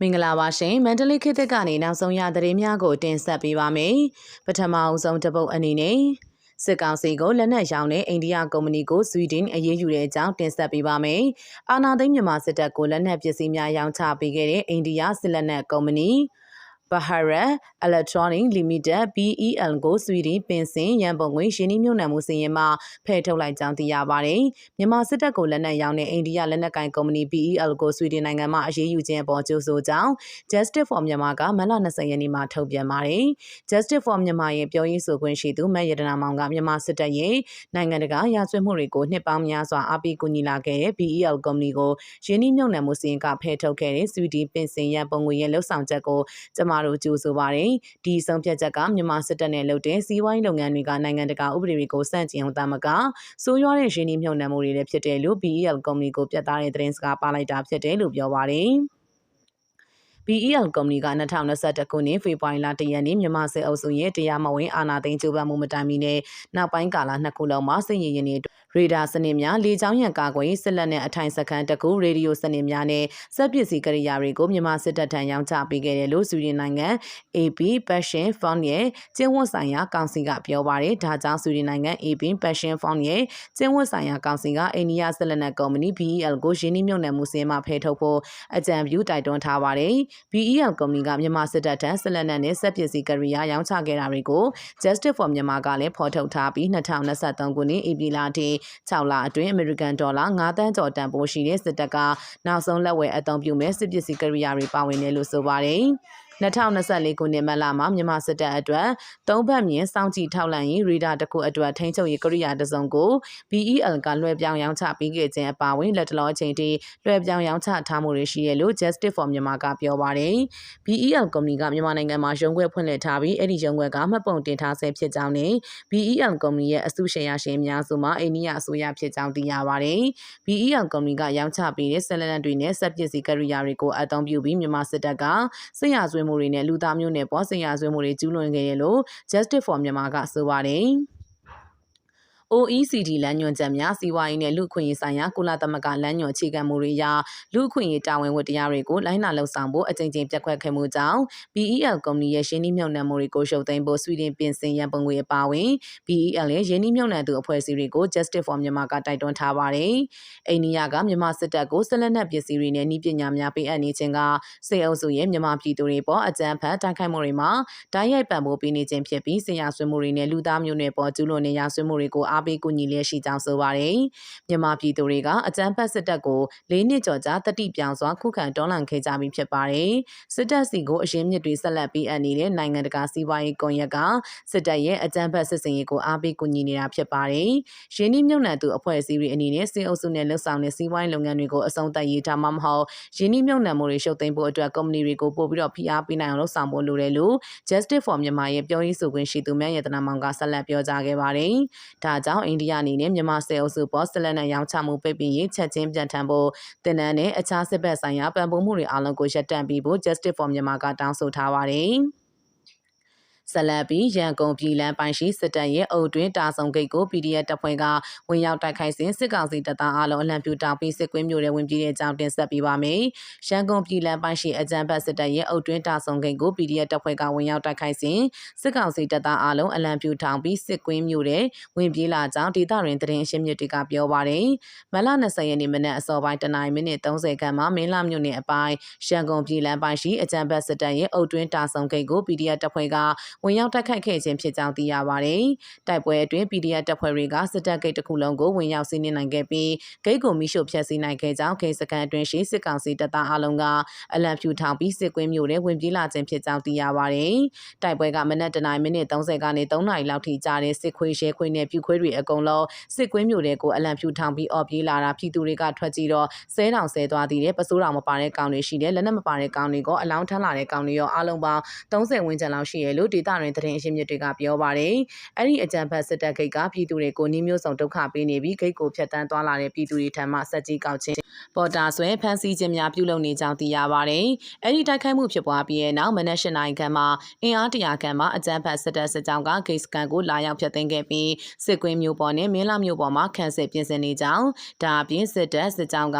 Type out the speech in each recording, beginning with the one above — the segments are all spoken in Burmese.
မင်္ဂလာပါရှင်မန္တလေးခေတ်သစ်ကနေနောက်ဆုံးရသတင်းများကိုတင်ဆက်ပေးပါမယ်ပထမအဆုံးတစ်ပုတ်အနေနဲ့စစ်ကောင်စီကိုလက်နက်ရောင်းတဲ့အိန္ဒိယကုမ္ပဏီကိုဆွီဒင်အရေးယူတဲ့အကြောင်းတင်ဆက်ပေးပါမယ်အာနာသိန်းမြန်မာစစ်တပ်ကိုလက်နက်ပစ္စည်းများရောင်းချပေးခဲ့တဲ့အိန္ဒိယစစ်လက်နက်ကုမ္ပဏီ Bharat Electronic Limited BEL ကိုဆွီဒင်ပင်စင်ရန်ပုံငွေရှင်းနှီးမြှုပ်နှံမှုစီရင်မှဖယ်ထုတ်လိုက်ကြောင်းသိရပါတယ်။မြန်မာစစ်တပ်ကိုလက်နက်ရောင်းတဲ့အိန္ဒိယလက်နက်ကိုင်ကုမ္ပဏီ BEL ကိုဆွီဒင်နိုင်ငံမှအရေးယူခြင်းအပေါ်ကြိုးဆိုကြောင်း Justice for Myanmar ကမလ20ရက်နေ့မှာထုတ်ပြန်ပါတယ်။ Justice for Myanmar ရဲ့ပြောရေးဆိုခွင့်ရှိသူမတ်ရတနာမောင်ကမြန်မာစစ်တပ်ရဲ့နိုင်ငံတကာရာဇဝတ်မှုတွေကိုနှစ်ပေါင်းများစွာအပိကူညီလာခဲ့တဲ့ BEL ကုမ္ပဏီကိုရင်းနှီးမြှုပ်နှံမှုစီရင်ကဖယ်ထုတ်ခဲ့တဲ့ဆွီဒင်ပင်စင်ရန်ပုံငွေရဲ့လှုပ်ဆောင်ချက်ကိုကျမတို့ကြိုဆိုပါတယ်။ဒီဆုံးဖြတ်ချက်ကမြန်မာစစ်တပ်နဲ့လုပ်တဲ့စီးပွားရေးလုပ်ငန်းတွေကနိုင်ငံတကာဥပဒေတွေကိုစန့်ကျင်အောင်တာမကဆိုးရွားတဲ့ရင်းနှီးမြှုပ်နှံမှုတွေလည်းဖြစ်တယ်လို့ BEL ကုမ္ပဏီကိုပြတ်သားတဲ့သတင်းစကားပါလိုက်တာဖြစ်တယ်လို့ပြောပါတယ်။ BEL ကုမ္ပဏီက2021ခုနှစ်ဖေဖော်ဝါရီလ1ရက်နေ့မြန်မာစစ်အုပ်စုရဲ့တရားမဝင်အာဏာသိမ်းကြိုးပမ်းမှုမတိုင်မီနဲ့နောက်ပိုင်းကာလနှစ်ခုလုံးမှာစစ်ရေးရင်တွေ ရေဒါစနစ်များလေကြောင်းရန်ကာကွယ်စစ်လက်နဲ့အထိုင်စခန်းတကူရေဒီယိုစနစ်များနဲ့စက်ပစ္စည်းကိရိယာတွေကိုမြန်မာစစ်တပ်ထံရောင်းချပေးခဲ့တယ်လို့ဆွီဒင်နိုင်ငံ AP Passion Fund ရဲ့ကျင်းဝတ်ဆိုင်ရာကောင်စီကပြောပါတယ်။ဒါကြောင့်ဆွီဒင်နိုင်ငံ AP Passion Fund ရဲ့ကျင်းဝတ်ဆိုင်ရာကောင်စီကအိန္ဒိယစစ်လက်နက်ကုမ္ပဏီ BEL ကိုရင်းနှီးမြှုပ်နှံမှုစင်မှဖယ်ထုတ်ဖို့အကြံပြုတိုက်တွန်းထားပါတယ်။ BEL ကုမ္ပဏီကမြန်မာစစ်တပ်ထံစစ်လက်နက်နဲ့စက်ပစ္စည်းကိရိယာရောင်းချခဲ့တာတွေကို Justice for Myanmar ကလည်းဖော်ထုတ်ထားပြီး2023ခုနှစ်ဧပြီလအထိ6လအတွင်းအမေရိကန်ဒေါ်လာ9တန်းကျော်တန်ဖိုးရှိတဲ့စစ်တပ်ကနောက်ဆုံးလက်ဝယ်အသုံးပြုမဲ့စစ်ပစ္စည်းကိရိယာတွေပါဝင်တယ်လို့ဆိုပါတယ်။ 2024ခုနှစ်မလမှာမြန်မာစစ်တပ်အတွက်သုံးဘက်မြင်စောင့်ကြည့်ထောက်လှမ်းရေးရေဒါတစ်ခုအတွက်ထိန်းချုပ်ရေးကိရိယာတစ်စုံကို BEL ကလွှဲပြောင်းရောင်းချပေးခဲ့ခြင်းအပါအဝင်လက်တလောအချိန်ထိလွှဲပြောင်းရောင်းချထားမှုတွေရှိရလို့ Justice for Myanmar ကပြောပါတယ်။ BEL ကုမ္ပဏီကမြန်မာနိုင်ငံမှာရုံးခွဲဖွင့်လှစ်ထားပြီးအဲ့ဒီရုံးခွဲကမှတ်ပုံတင်ထားဆဲဖြစ်ကြောင်းနဲ့ BEL ကုမ္ပဏီရဲ့အစုရှယ်ယာရှင်များစုမှာအိန္ဒိယအစိုးရဖြစ်ကြောင်းသိရပါတယ်။ BEL ကုမ္ပဏီကရောင်းချပေးတဲ့ဆက်လက်နက်တွေနဲ့စက်ပစ္စည်းကိရိယာတွေကိုအသုံးပြုပြီးမြန်မာစစ်တပ်ကစစ်ရာဇဝတ်မှုတွေနဲ့လူသားမျိုးနွယ်ပေါ်ဆင်ရာဇဝတ်မှုတွေကျူးလွန်ခဲ့ရလို့ Justice for Myanmar ကဆိုပါတယ်။ OECD လမ်းညွှန်ချက်များစီးပွားရေးနဲ့လူ့အခွင့်အရေးဆိုင်ရာကုလသမဂ္ဂလမ်းညွှန်အခြေခံမှုတွေအရလူ့အခွင့်အရေးတာဝန်ဝတ္တရားတွေကိုလိုင်းနာလှုပ်ဆောင်ဖို့အကြိမ်ကြိမ်ပြက်ကွက်ခဲ့မှုကြောင့် BEL ကုမ္ပဏီရဲ့ရှင်းနှီးမြှုပ်နှံမှုတွေကိုရှုပ်သိမ်းဖို့ဆွီဒင်ပင်စင်ရန်ပုံငွေအပါအဝင် BEL ရဲ့ရင်းနှီးမြှုပ်နှံသူအဖွဲ့အစည်းတွေကို Justice for Myanmar ကတိုက်တွန်းထားပါတယ်။အိန္ဒိယကမြန်မာစစ်တပ်ကိုဆက်လက်နက်ပစ္စည်းတွေနဲ့နှီးပညာများပေးအပ်နေခြင်းကစေအုပ်စုရဲ့မြန်မာပြည်သူတွေပေါ်အကြမ်းဖက်တိုက်ခိုက်မှုတွေမှာဓာတ်ရိုက်ပံ့ပိုးပေးနေခြင်းဖြစ်ပြီးဆရာဆွေးမှုတွေနဲ့လူသားမျိုးနွယ်ပေါ်ကျူးလွန်နေရာဆွေးမှုတွေကိုအားပေးကူညီလျက်ရှိကြောင်းဆိုပါတယ်။မြန်မာပြည်သူတွေကအကြမ်းဖက်စစ်တပ်ကိုလေးနှစ်ကျော်ကြာတတိပြောင်စွာခုခံတော်လှန်ခဲ့ကြပြီးဖြစ်ပါတယ်။စစ်တပ်စီကိုအရင်မြစ်တွေဆက်လက်ပေးအပ်နေတဲ့နိုင်ငံတကာစီးပွားရေးကွန်ရက်ကစစ်တပ်ရဲ့အကြမ်းဖက်စစ်စင်ရေးကိုအားပေးကူညီနေတာဖြစ်ပါတယ်။ရင်းနှီးမြှုပ်နှံသူအဖွဲ့အစည်းတွေအနေနဲ့စစ်အုပ်စုနဲ့လှုပ်ဆောင်တဲ့စီးပွားရေးလုပ်ငန်းတွေကိုအဆုံးသတ်ရေးဒါမှမဟုတ်ရင်းနှီးမြှုပ်နှံမှုတွေရှုပ်သိမ်းဖို့အတွက်ကုမ္ပဏီတွေကိုပို့ပြီးတော့ဖိအားပေးနိုင်အောင်လှုပ်ဆောင်ဖို့လိုတယ်လို့ Justice for Myanmar ရဲ့ပြောရေးဆိုခွင့်ရှိသူမြတ်ရတနာမောင်ကဆက်လက်ပြောကြားခဲ့ပါတယ်။ဒါကြောင့်အိန္ဒိယအနေနဲ့မြန်မာစစ်အုပ်စုပေါ်ဆက်လက်နဲ့ရောင်းချမှုပိတ်ပင်ရေးချက်ချင်းပြန်ထန်ဖို့တင်နန်းနဲ့အခြားစစ်ဘက်ဆိုင်ရာပံ့ပိုးမှုတွေအားလုံးကိုရပ်တန့်ပြီးဖို့ Justice for Myanmar ကတောင်းဆိုထားပါတယ်။ ဆက်လက်ပြီးရန်ကုန်ပြည်လမ်းပိုင်းရှိစစ်တပ်ရဲ့အုပ်တွင်းတာဆုံဂိတ်ကို PDF တပ်ဖွဲ့ကဝင်ရောက်တိုက်ခိုက်စဉ်စစ်ကောင်စီတပ်သားအလုံးအလံပြူတောင်ပြီးစစ်ကွင်းမျိုးတွေဝင်ပြေးတဲ့အကြောင်းတင်ဆက်ပေးပါမယ်။ရန်ကုန်ပြည်လမ်းပိုင်းရှိအကြံဖတ်စစ်တပ်ရဲ့အုပ်တွင်းတာဆုံဂိတ်ကို PDF တပ်ဖွဲ့ကဝင်ရောက်တိုက်ခိုက်စဉ်စစ်ကောင်စီတပ်သားအလုံးအလံပြူထောင်ပြီးစစ်ကွင်းမျိုးတွေဝင်ပြေးလာကြောင်းဒေသတွင်သတင်းအရှင်းမြစ်တွေကပြောပါတယ်။မလ20ရက်နေ့မနက်အစောပိုင်းတနင်္လာမိနစ်30ခန့်မှာမင်းလာမြို့နယ်အပိုင်းရန်ကုန်ပြည်လမ်းပိုင်းရှိအကြံဖတ်စစ်တပ်ရဲ့အုပ်တွင်းတာဆုံဂိတ်ကို PDF တပ်ဖွဲ့ကဝင်ရောက်တိုက်ခိုက်ခဲ့ခြင်းဖြစ်ကြောင်းသိရပါတယ်။တိုက်ပွဲအတွင်း PDF တပ်ဖွဲ့တွေကစစ်တပ်ဂိတ်တစ်ခုလုံးကိုဝင်ရောက်စီးနင်းနိုင်ခဲ့ပြီးဂိတ်ကိုမိရှို့ဖျက်ဆီးနိုင်ခဲ့ကြောင်းဂိတ်စကန်အတွင်းရှိစစ်ကောင်စီတပ်သားအလုံးကအလံဖြူထောင်ပြီးစစ်ကွင်းမျိုးတွေဝင်ပြေးလာခြင်းဖြစ်ကြောင်းသိရပါတယ်။တိုက်ပွဲကမနက်တနာရီမိနစ်30ကနေ3နာရီလောက်ထိကြာတဲ့စစ်ခွေးရဲခွေးနဲ့ပြူခွေးတွေအကုန်လုံးစစ်ကွင်းမျိုးတွေကိုအလံဖြူထောင်ပြီးအော်ပြေးလာတာပြည်သူတွေကထွက်ကြည့်တော့ဆဲတောင်ဆဲသွားသေးတယ်ပစိုးတောင်မပါတဲ့ကောင်တွေရှိတယ်လက်နက်မပါတဲ့ကောင်တွေကိုအလောင်းထမ်းလာတဲ့ကောင်တွေရောအလုံးပေါင်း30ဝန်းကျင်လောက်ရှိရလို့ဒေသတွင်သတင်းအရင်းမြစ်တွေကပြောပါတယ်။အဲ့ဒီအကြံဖတ်စစ်တပ်ဂိတ်ကပြည်သူတွေကိုနှီးမျိုးစုံဒုက္ခပေးနေပြီးဂိတ်ကိုဖျက်ဆီးသွားလာတဲ့ပြည်သူတွေထံမှစက်ကြီးကောက်ခြင်းပေါ်တာဆွဲဖမ်းဆီးခြင်းများပြုလုပ်နေကြောင်းသိရပါတယ်။အဲ့ဒီတိုက်ခိုက်မှုဖြစ်ပွားပြီးတဲ့နောက်မနက်၈နာရီခန့်မှာအင်အားတရာခန့်မှာအကြံဖတ်စစ်တပ်စစ်ကြောင်းကဂိတ်စကန်ကိုလာရောက်ဖျက်သိမ်းခဲ့ပြီးစစ်ကွင်းမျိုးပေါ်နဲ့မင်းလာမျိုးပေါ်မှာခန့်စစ်ပြင်ဆင်နေကြောင်းဒါအပြင်စစ်တပ်စစ်ကြောင်းက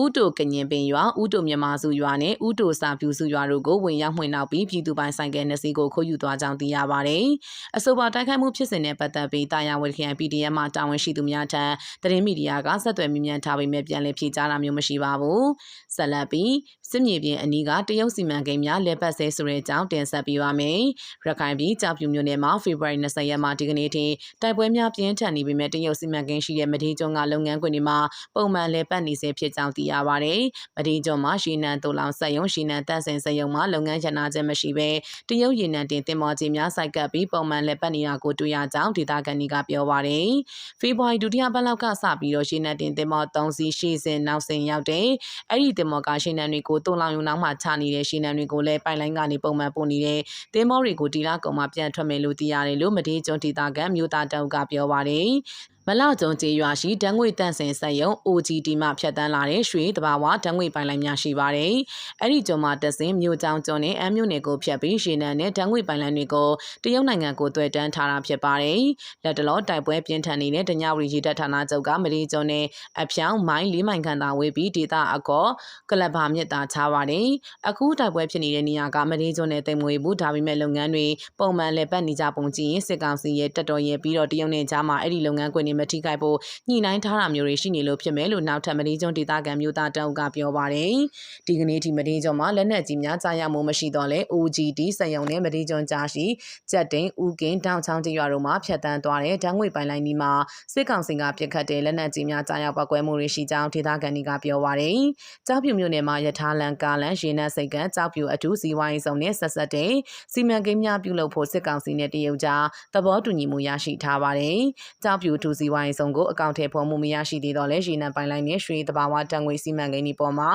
ဦးတိုကညင်ပင်ရွာဦးတိုမြန်မာစုရွာနဲ့ဦးတိုစာပြူစုရွာတို့ကိုဝင်ရောက်မှွေနှောက်ပြီးပြည်သူပိုင်ဆိုင်ကယ်နှစ်စီးကိုခိုးယူသွားကြောင်းသိရပါတယ်။အဆိုပါတိုက်ခိုက်မှုဖြစ်စဉ်နဲ့ပတ်သက်ပြီးတာယာဝေခရိုင် PDF မှတာဝန်ရှိသူများထံသတင်းမီဒီယာကဆက်သွယ်မြင်မြန်ထားပေမဲ့ပြန်လည်ဖြေကြားတာမျိုးမရှိပါဘူး။ဆက်လက်ပြီးစစ်မြေပြင်အနီးကတရုတ်စီမံကိန်းများလက်ပတ်ဆဲဆိုတဲ့အကြောင်းတင်ဆက်ပေးပါမယ်။ရခိုင်ပြည်ကြောက်ဖြူမြို့နယ်မှာဖေဖော်ဝါရီ20ရက်မှဒီကနေ့ထိတိုက်ပွဲများပြင်းထန်နေပေမဲ့တရုတ်စီမံကိန်းရှိတဲ့မဒေးကျွန်းကလုပ်ငန်းခွင်တွေမှာပုံမှန်လက်ပတ်နေစေဖြစ်ကြောင်းသိရပါတယ်။မဒေးကျွန်းမှာရှီနန်တူလောင်ဆက်ယုံရှီနန်တပ်ဆင်ဆက်ယုံမှာလုပ်ငန်းရနာချက်မရှိဘဲတရုတ်ရေနံတင်တင်မောကြီးများစိုက်ကပ်ပြီးပုံမှန်လက်ပတ်နေတာကိုတွေ့ရကြောင်းဒေသခံတွေကပြောပါတယ်။ဖေဖော်ဝါရီဒုတိယပတ်လောက်ကစပြီးတော့ရှီနန်တင်တင်မော3စီးရှေ့စဉ်နောက်စဉ်ရောက်တဲ့အဲ့ဒီတင်မောကရှီနန်တွေကိုတုံလောင်ယူနောက်မှချနေတဲ့ရှီနန်တွေကိုလည်းပိုင်လိုင်းကနေပုံမှန်ပို့နေတဲ့တင်မောတွေကိုဒီလကုန်မှာပြန်ထွက်မယ်လို့သိရတယ်လို့မဒေးကျွန်းဒေသခံမြို့သားတောက်ကပြောပါတယ်။ မလကျုံကျေးရွာရှိဓာတ်ငွေတန့်စင်စက်ရုံ OGD မှဖြတ်တန်းလာတဲ့ရွှေတဘာဝဓာတ်ငွေပိုင်လိုင်းများရှိပါတယ်။အဲ့ဒီကျုံမှာတက်စင်မြို့ကြောင်ကျုံနဲ့အမ်းမြို့နယ်ကိုဖြတ်ပြီးရှေနံနဲ့ဓာတ်ငွေပိုင်လိုင်းတွေကိုတရုတ်နိုင်ငံကိုတွေ့တန်းထားတာဖြစ်ပါတယ်။လက်တလောတိုက်ပွဲပြင်းထန်နေတဲ့တညဝရီရေတပ်ဌာနချုပ်ကမရီကျုံနဲ့အဖြောင်းမိုင်းလေးမိုင်ခန့်သာဝေးပြီးဒေသအကော ကလပ်ဘာမြစ်သာချပါတယ်။အခုတိုက်ပွဲဖြစ်နေတဲ့နေရာကမရီကျုံနဲ့တိမ်မွေဘူးဒါပေမဲ့လုပ်ငန်းတွေပုံမှန်လည်ပတ်နေကြပုံကြည့်ရင်စစ်ကောင်စီရဲ့တက်တော်ရဲ့ပြီးတော့တရုတ်နဲ့ကြားမှာအဲ့ဒီလုပ်ငန်းခွင်တွေမထိခိုက်ဖို့ညှိနှိုင်းထားတာမျိုးတွေရှိနေလို့ဖြစ်မယ်လို့နောက်ထပ်မဒီကျွန်းဒေသခံမျိုးသားတအုပ်ကပြောပါတယ်။ဒီကနေ့ဒီမဒီကျွန်းမှာလက်နက်ကြီးများကြားရမှုမရှိတော့လဲ OGD စက်ရုံနဲ့မဒီကျွန်းကြားရှိကြက်တိန်ဦးကင်းတောင်ချောင်းတရွာတို့မှာဖျက်တမ်းသွားတဲ့ဓာတ်ငွေပိုင်လိုင်းဒီမှာစစ်ကောင်စီကပြစ်ခတ်တဲ့လက်နက်ကြီးများကြားရောက်ပောက်ကွဲမှုတွေရှိကြောင်းဒေသခံတွေကပြောပါတယ်။ကြောက်ဖြူမြို့နယ်မှာယထာလန်ကာလန်ရေနက်စိတ်ကကြောက်ဖြူအထူးစီဝိုင်းဆောင်နဲ့ဆက်ဆက်တဲ့စီမံကိန်းများပြုလုပ်ဖို့စစ်ကောင်စီနဲ့တရုတ်ကြားသဘောတူညီမှုရရှိထားပါတယ်။ကြောက်ဖြူအထူးစီဝိုင်းဆောင်ကိုအကောင့်ထဲဖော်မှုမရရှိသေးတော့လဲရေနံပိုင်လိုင်းနဲ့ရွှေတဘာဝတန်ငွေစီမံကိန်းဒီပေါ်မှာ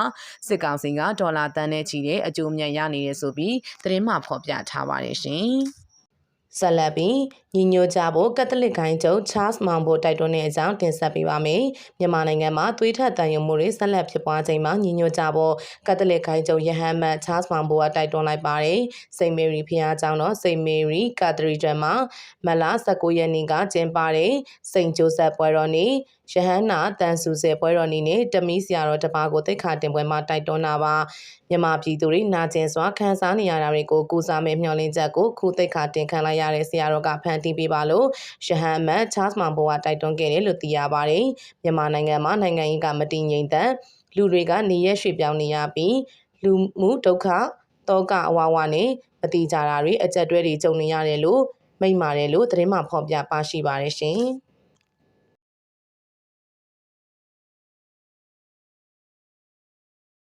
စစ်ကောင်စီကဒေါ်လာတန်းနဲ့ချီတဲ့အကျိုးမြတ်ရနေရဆိုပြီးသတင်းမှဖော်ပြထားပါတယ်ရှင်။ ဆက်လက်ပြီးညီညွတ်ကြဖို့ကက်သလစ်ဂိုင်းချုပ်ချားစ်မောင်ဘိုတိုက်တွန်းတဲ့အကြောင်းတင်ဆက်ပေးပါမယ်။မြန်မာနိုင်ငံမှာသွေးထွက်တန်ရုံမှုတွေဆက်လက်ဖြစ်ပွားချိန်မှာညီညွတ်ကြဖို့ကက်သလစ်ဂိုင်းချုပ်ယဟန်မတ်ချားစ်မောင်ဘိုကတိုက်တွန်းလိုက်ပါတယ်။စိန့်မေရီဖျားကျောင်းတော်စိန့်မေရီကာသရီဒရမှာမလ19ရက်နေ့ကကျင်းပတဲ့စိန့်ဂျိုးဆက်ပွဲတော်နေ့ ရဟန္နာတန်ဆူဆယ်ပွဲတော်နေ့နဲ့တမီးဆရာတော်တပါးကိုတိတ်ခါတင်ပွဲမှာတိုက်တွန်းတာပါမြန်မာပြည်သူတွေနာကျင်စွာခံစားနေရတာတွေကိုကူစားမဲ့မျှော်လင့်ချက်ကိုခုတိတ်ခါတင်ခံလိုက်ရတဲ့ဆရာတော်ကဖန်တီးပေးပါလို့ရဟန်းမတ်ချားစ်မန်ဘိုကတိုက်တွန်းခဲ့တယ်လို့သိရပါတယ်မြန်မာနိုင်ငံမှာနိုင်ငံရေးကမတည်ငြိမ်တဲ့လူတွေကနေရက်ရွှေ့ပြောင်းနေရပြီးလူမှုဒုက္ခတောကအဝဝနဲ့မတိကြတာတွေအကြက်တွဲတွေကြုံနေရတယ်လို့မိန့်ပါတယ်လို့သတင်းမှဖော်ပြပါရှိပါတယ်ရှင်။